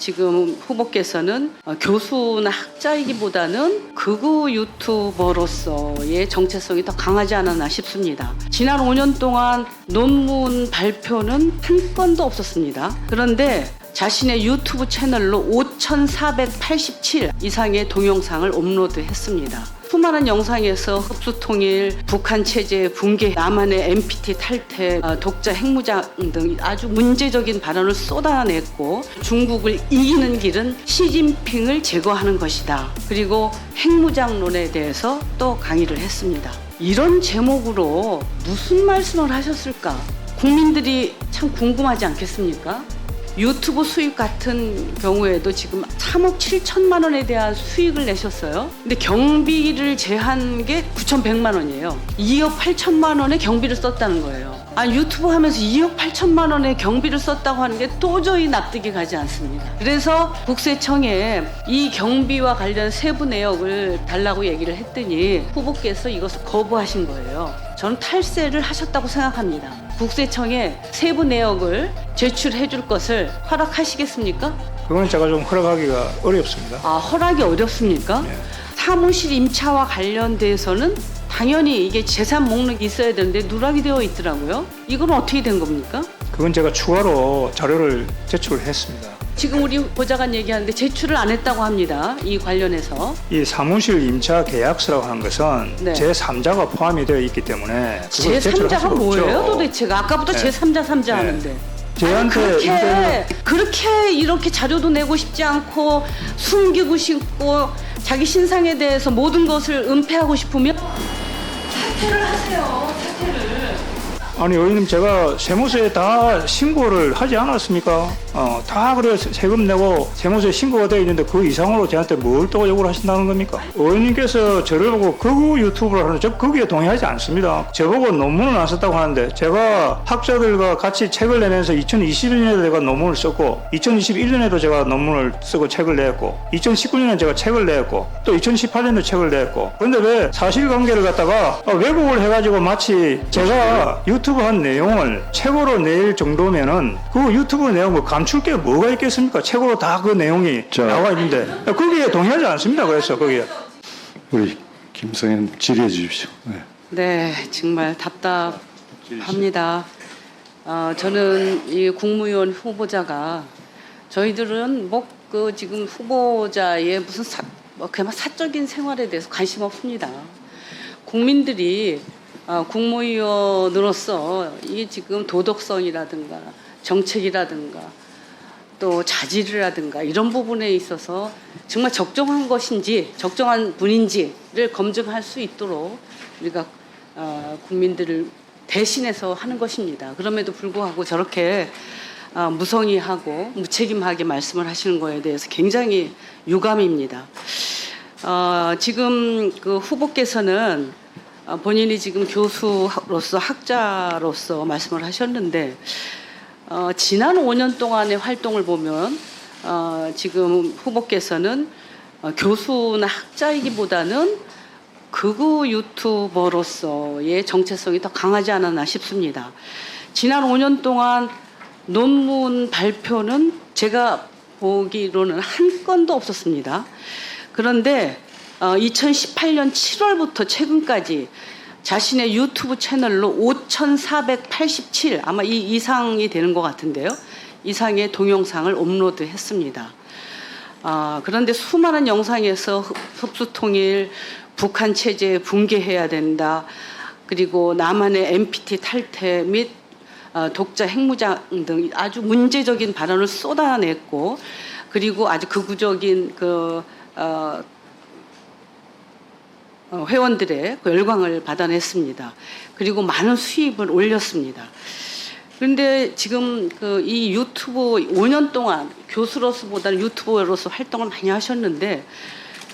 지금 후보께서는 어, 교수나 학자이기보다는 극우 유튜버로서의 정체성이 더 강하지 않았나 싶습니다. 지난 5년 동안 논문 발표는 한 건도 없었습니다. 그런데 자신의 유튜브 채널로 5,487 이상의 동영상을 업로드했습니다. 수많은 영상에서 흡수통일, 북한 체제 붕괴, 남한의 NPT 탈퇴, 어, 독자 핵무장 등 아주 문제적인 발언을 쏟아냈고 중국을 이기는 길은 시진핑을 제거하는 것이다. 그리고 핵무장론에 대해서 또 강의를 했습니다. 이런 제목으로 무슨 말씀을 하셨을까? 국민들이 참 궁금하지 않겠습니까? 유튜브 수익 같은 경우에도 지금 3억 7천만 원에 대한 수익을 내셨어요. 근데 경비를 제한 게 9,100만 원이에요. 2억 8천만 원의 경비를 썼다는 거예요. 아 유튜브 하면서 2억 8천만 원의 경비를 썼다고 하는 게 도저히 납득이 가지 않습니다. 그래서 국세청에 이 경비와 관련 세부 내역을 달라고 얘기를 했더니 후보께서 이것을 거부하신 거예요. 저는 탈세를 하셨다고 생각합니다. 국세청에 세부 내역을 제출해 줄 것을 허락하시겠습니까? 그건 제가 좀 허락하기가 어렵습니다. 아, 허락이 어렵습니까? 네. 사무실 임차와 관련돼서는 당연히 이게 재산 목록이 있어야 되는데 누락이 되어 있더라고요. 이건 어떻게 된 겁니까? 그건 제가 추가로 자료를 제출을 했습니다. 지금 우리 보좌관 얘기하는데 제출을 안 했다고 합니다. 이 관련해서. 이 사무실 임차 계약서라고 하는 것은 네. 제 3자가 포함이 되어 있기 때문에 그걸 제출할 제3자가 수가 뭐예요 없죠. 도대체가? 아까부터 네. 제3자, 3자 네. 하는데. 저한테 아니, 그렇게, 인터넷- 그렇게 이렇게 자료도 내고 싶지 않고 숨기고 싶고 자기 신상에 대해서 모든 것을 은폐하고 싶으면 사퇴를 하세요. 사퇴를. 아니 의원님 제가 세무서에 다 신고를 하지 않았습니까? 어, 다 그래 세금 내고 세무서에 신고가 되어 있는데 그 이상으로 저한테 뭘 또 요구를 하신다는 겁니까? 의원님께서 저를 보고 극우 유튜브를 하는 저 거기에 동의하지 않습니다. 저보고 논문을 안 썼다고 하는데 제가 학자들과 같이 책을 내면서 2021년에 제가 논문을 썼고 2021년에도 제가 논문을 쓰고 책을 냈고 2019년에 제가 책을 냈고 또 2018년도 책을 냈고 그런데 왜 사실관계를 갖다가 어, 왜곡을 해가지고 마치 제가 유튜브 한 내용을 책으로 낼 정도면은 그 유튜브 내용 뭐 감출 게 뭐가 있겠습니까? 책으로 다 그 내용이 자. 나와 있는데 거기에 동의하지 않습니다. 그래서 거기에 우리 김성현 질의해 주십시오. 네. 네, 정말 답답합니다. 어, 저는 이 국무위원 후보자가 저희들은 뭐 그 지금 후보자의 무슨 사, 뭐 그냥 사적인 생활에 대해서 관심 없습니다. 국민들이 어, 국무위원으로서 이게 지금 도덕성이라든가 정책이라든가 또 자질이라든가 이런 부분에 있어서 정말 적정한 것인지 적정한 분인지를 검증할 수 있도록 우리가 어, 국민들을 대신해서 하는 것입니다. 그럼에도 불구하고 저렇게 어, 무성의하고 무책임하게 말씀을 하시는 거에 대해서 굉장히 유감입니다. 어, 지금 그 후보께서는 어, 본인이 지금 교수로서 학자로서 말씀을 하셨는데 어, 지난 5년 동안의 활동을 보면 어, 지금 후보께서는 어, 교수나 학자이기보다는 극우 유튜버로서의 정체성이 더 강하지 않았나 싶습니다. 지난 5년 동안 논문 발표는 제가 보기로는 한 건도 없었습니다. 그런데 어, 2018년 7월부터 최근까지 자신의 유튜브 채널로 5,487 아마 이 이상이 되는 것 같은데요. 이상의 동영상을 업로드했습니다. 아, 그런데 수많은 영상에서 흡- 흡수통일, 북한 체제 붕괴해야 된다. 그리고 남한의 NPT 탈퇴 및 어, 독자 핵무장 등 아주 문제적인 발언을 쏟아냈고 그리고 아주 극우적인 그 어, 어, 회원들의 그 열광을 받아냈습니다. 그리고 많은 수입을 올렸습니다. 그런데 지금 그 이 유튜브 5년 동안 교수로서보다는 유튜버로서 활동을 많이 하셨는데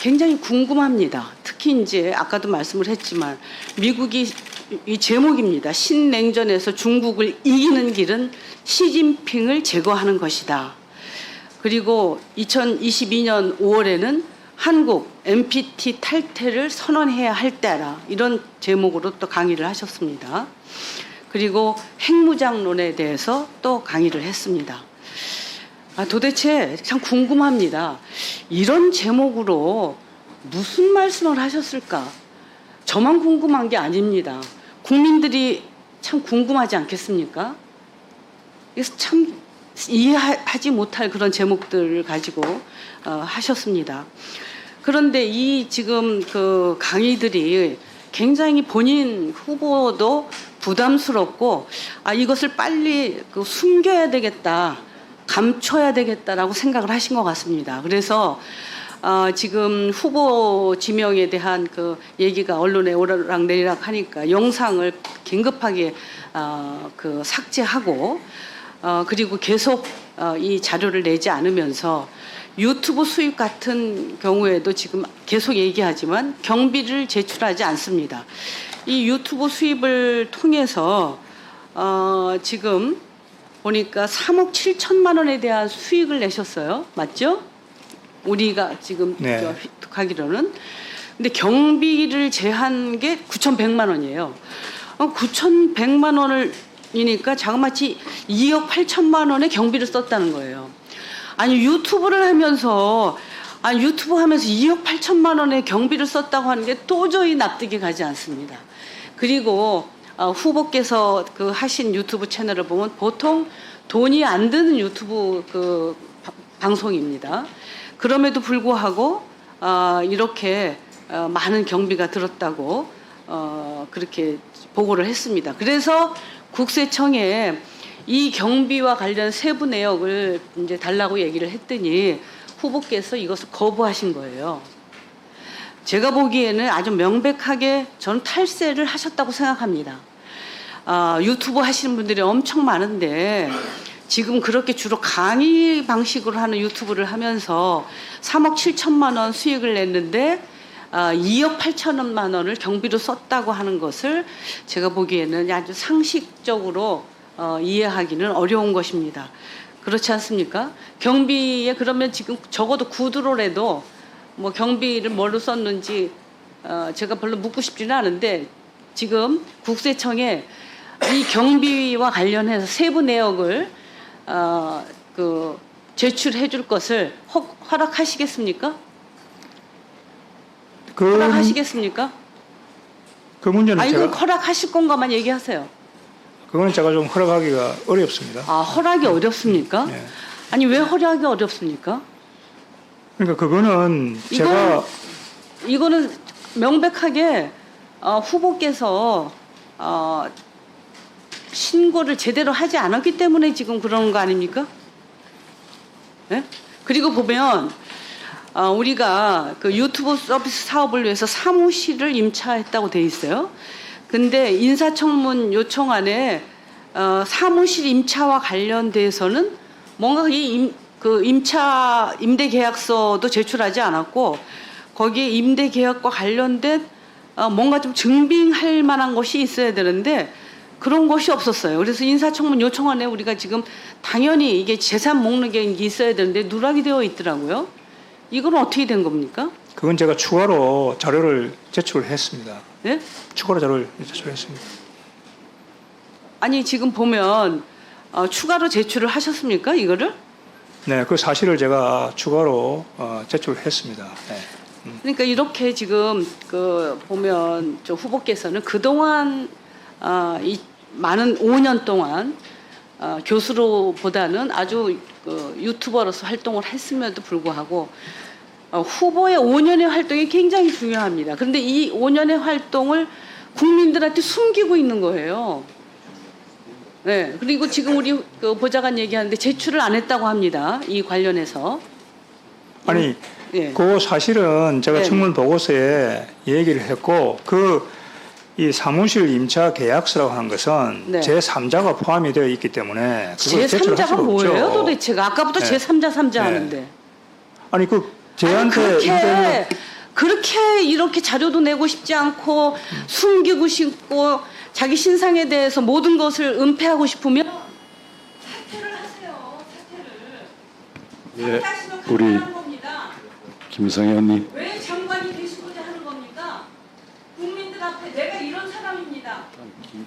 굉장히 궁금합니다. 특히 이제 아까도 말씀을 했지만 미국이 이 제목입니다. 신냉전에서 중국을 이기는 길은 시진핑을 제거하는 것이다. 그리고 2022년 5월에는 한국 NPT 탈퇴를 선언해야 할 때라 이런 제목으로 또 강의를 하셨습니다. 그리고 핵무장론에 대해서 또 강의를 했습니다. 아, 도대체 참 궁금합니다. 이런 제목으로 무슨 말씀을 하셨을까? 저만 궁금한 게 아닙니다. 국민들이 참 궁금하지 않겠습니까? 그래서 참 이해하지 못할 그런 제목들을 가지고 어, 하셨습니다. 그런데 이 지금 그 강의들이 굉장히 본인 후보도 부담스럽고 아 이것을 빨리 그 숨겨야 되겠다, 감춰야 되겠다라고 생각을 하신 것 같습니다. 그래서 어, 지금 후보 지명에 대한 그 얘기가 언론에 오르락 내리락 하니까 영상을 긴급하게 어, 그 삭제하고 어, 그리고 계속 어, 이 자료를 내지 않으면서 유튜브 수입 같은 경우에도 지금 계속 얘기하지만 경비를 제출하지 않습니다. 이 유튜브 수입을 통해서 어, 지금 보니까 3억 7천만 원에 대한 수익을 내셨어요. 맞죠? 우리가 지금 네. 저 획득하기로는 근데 경비를 제한 게 9,100만 원이에요. 어, 9,100만 원을 이니까 자그마치 2억 8천만 원의 경비를 썼다는 거예요. 아니 유튜브를 하면서 아 유튜브 하면서 2억 8천만 원의 경비를 썼다고 하는 게 도저히 납득이 가지 않습니다. 그리고 어, 후보께서 그 하신 유튜브 채널을 보면 보통 돈이 안 드는 유튜브 그 바- 방송입니다. 그럼에도 불구하고 어, 이렇게 어, 많은 경비가 들었다고 어, 그렇게 보고를 했습니다. 그래서 국세청에 이 경비와 관련 세부 내역을 이제 달라고 얘기를 했더니 후보께서 이것을 거부하신 거예요. 제가 보기에는 아주 명백하게 저는 탈세를 하셨다고 생각합니다. 아, 유튜브 하시는 분들이 엄청 많은데 지금 그렇게 주로 강의 방식으로 하는 유튜브를 하면서 3억 7천만 원 수익을 냈는데 아, 2억 8천만 원을 경비로 썼다고 하는 것을 제가 보기에는 아주 상식적으로 어, 이해하기는 어려운 것입니다. 그렇지 않습니까? 경비에 그러면 지금 적어도 구두로라도 뭐 경비를 뭘로 썼는지 어, 제가 별로 묻고 싶지는 않은데 지금 국세청에 이 경비와 관련해서 세부 내역을 어, 그 제출해 줄 것을 허, 허락하시겠습니까? 그, 허락하시겠습니까? 그 문제는 아 이건 제가 허락하실 건가만 얘기하세요. 그거는 제가 좀 허락하기가 어렵습니다. 아 허락이 어렵습니까? 네. 아니 왜 허락이 어렵습니까? 그러니까 그거는 제가 이거는 명백하게 어, 후보께서 어, 신고를 제대로 하지 않았기 때문에 지금 그런 거 아닙니까? 예? 그리고 보면 어, 우리가 그 유튜브 서비스 사업을 위해서 사무실을 임차했다고 돼 있어요. 근데 인사청문 요청 안에 어, 사무실 임차와 관련돼서는 뭔가 이 임, 그 임차 임대 계약서도 제출하지 않았고 거기에 임대 계약과 관련된 어, 뭔가 좀 증빙할 만한 것이 있어야 되는데 그런 것이 없었어요. 그래서 인사청문 요청안에 우리가 지금 당연히 이게 재산 목록에 있어야 되는데 누락이 되어 있더라고요. 이건 어떻게 된 겁니까? 그건 제가 추가로 자료를 제출을 했습니다. 예? 추가로 자료를 제출했습니다. 아니 지금 보면 어, 추가로 제출을 하셨습니까? 이거를? 네, 그 사실을 제가 추가로 어, 제출했습니다. 네. 그러니까 이렇게 지금 그 보면 저 후보께서는 그동안 어, 이 많은 5년 동안 어, 교수로보다는 아주 그 유튜버로서 활동을 했음에도 불구하고 어, 후보의 5년의 활동이 굉장히 중요합니다. 그런데 이 5년의 활동을 국민들한테 숨기고 있는 거예요. 네. 그리고 지금 우리 그 보좌관 얘기하는데 제출을 안 했다고 합니다. 이 관련해서. 아니, 예. 그 사실은 제가 네. 청문 보고서에 얘기를 했고 그 이 사무실 임차 계약서라고 하는 것은 네. 제 3자가 포함이 되어 있기 때문에 그걸 제출할 제3자가 수가 뭐예요 없죠. 도대체가 아까부터 네. 제3자 3자 네. 하는데 아니 그 아니, 제한테 그렇게 그렇게 이렇게 자료도 내고 싶지 않고 숨기고 싶고 자기 신상에 대해서 모든 것을 은폐하고 싶으면 사퇴를 하세요 사퇴를 예, 사퇴하시면 우리 겁니다 의원님. 왜이 되시고자 하는 겁니까 국민들 앞에 내가 이런 사람입니다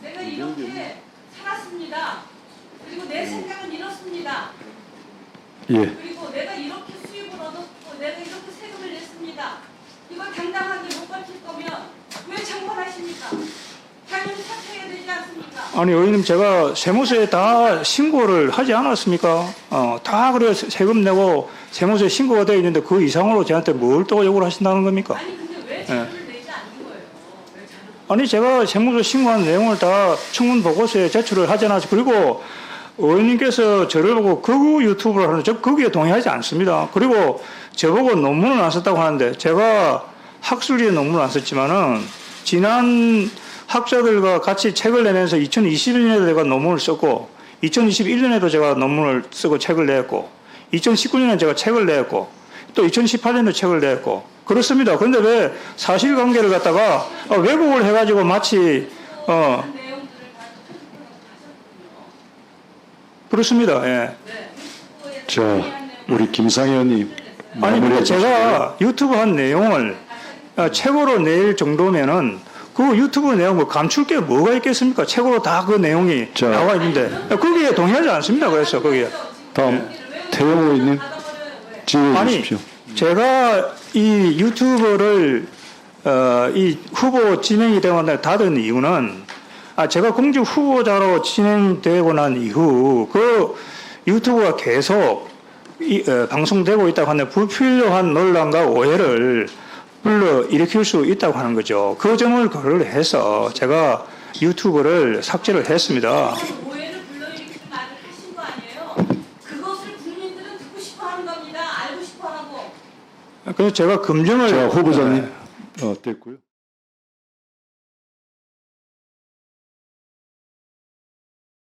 내가 이렇게 살았습니다 그리고 내 생각은 이렇습니다 예. 그리고 내가 이렇게 수입을 얻었고 내가 이렇게 세금을 냈습니다. 이걸 당당하게 못 밝힐 거면 왜 장관하십니까? 당연히 사퇴해야 되지 않습니까? 아니 의원님 제가 세무서에 다 신고를 하지 않았습니까? 어, 다 그래 세금 내고 세무서에 신고가 되어 있는데 그 이상으로 저한테 뭘 또 요구를 하신다는 겁니까? 아니 근데 왜자료를 내지 않는 거예요? 왜 자료? 아니 제가 세무서 신고한 내용을 다 청문 보고서에 제출을 하지 않았죠. 그리고 의원님께서 저를 보고 극우 유튜브를 하는 저 거기에 동의하지 않습니다. 그리고 저보고 논문을 안 썼다고 하는데 제가 학술지에 논문을 안 썼지만은 지난 학자들과 같이 책을 내면서 2021년에도 제가 논문을 썼고 2021년에도 제가 논문을 쓰고 책을 냈고 2019년에 제가 책을 냈고 또 2018년에 책을 냈고 그렇습니다. 그런데 왜 사실관계를 갖다가 어, 왜곡을 해가지고 마치 어 그. 그렇습니다. 예. 자, 우리 김상 의원님 아니 근데. 제가 유튜브 한 내용을 어, 책으로 낼 정도면은 그 유튜브 내용을 감출 게 뭐가 있겠습니까? 책으로 다 그 내용이 자. 나와 있는데 거기에 동의하지 않습니다. 그래서 거기에 다음 태영 의원님 받아버려요 왜? 질의해 아니 주십시오. 제가 이 유튜브를 어, 이 후보 진행이 되고 난 닫은 이유는 아 제가 공직 후보자로 진행되고 난 이후 그 유튜브가 계속 이, 어, 방송되고 있다고 하는 불필요한 논란과 오해를 불러 일으킬 수 있다고 하는 거죠. 그 점을 고려해서 제가 유튜브를 삭제를 했습니다. 오해를 불러일으키는 말을 하신 거 아니에요? 그것을 국민들은 듣고 싶어하는 겁니다. 알고 싶어하고. 그래서 제가 검증을 자, 후보자님 어, 됐고요.